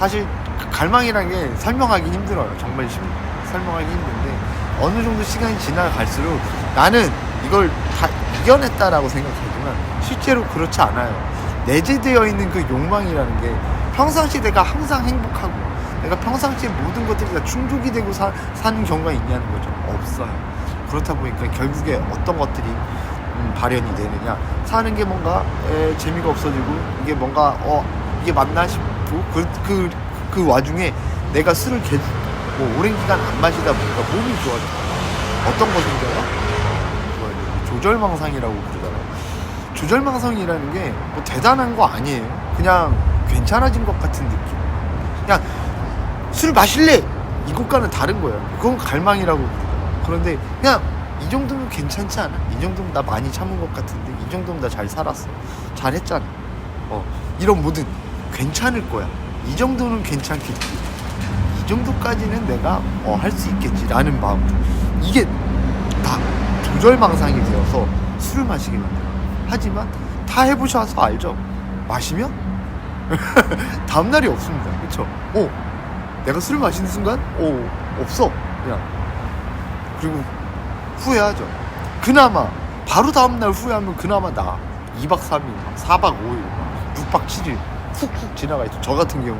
사실 갈망이라는 게 설명하기 힘들어요. 정말 심, 설명하기 힘든데 어느 정도 시간이 지나갈수록 나는 이걸 다 이겨냈다라고 생각하지만 실제로 그렇지 않아요. 내재되어 있는 그 욕망이라는 게 평상시 내가 항상 행복하고 내가 평상시에 모든 것들이 다 충족이 되고 사, 사는 경우가 있냐는 거죠. 없어요. 그렇다 보니까 결국에 어떤 것들이 음, 발현이 되느냐 사는 게 뭔가 에, 재미가 없어지고 이게 뭔가 어 이게 맞나 싶 고그그 그 와중에 내가 술을 계, 뭐 오랜 기간 안 마시다 보니까 몸이 좋아져 어떤? 좋아요. 조절망상이라고 부르잖아요 조절망상이라는 게 뭐 대단한 거 아니에요. 그냥 괜찮아진 것 같은 느낌. 그냥 술 마실래? 이것과는 다른 거예요 그건 갈망이라고 부르잖아요 그런데 그냥 이 정도면 괜찮지 않아? 이 정도면 나 많이 참은 것 같은데 이 정도면 나 잘 살았어. 잘 했잖아. 어 이런 뭐든 괜찮을 거야. 이 정도는 괜찮겠지. 이 정도까지는 내가 어, 할 수 있겠지라는 마음. 이게 다 조절망상이 되어서 술을 마시게 만들어 하지만 다 해보셔서 알죠? 마시면? 다음날이 없습니다. 그쵸? 어 내가 술을 마시는 순간? 어 없어. 그냥. 그리고 후회하죠. 그나마 바로 다음날 후회하면 그나마 나. 2박 3일, 4박 5일, 6박 7일 훅훅 지나가 있죠. 저 같은 경우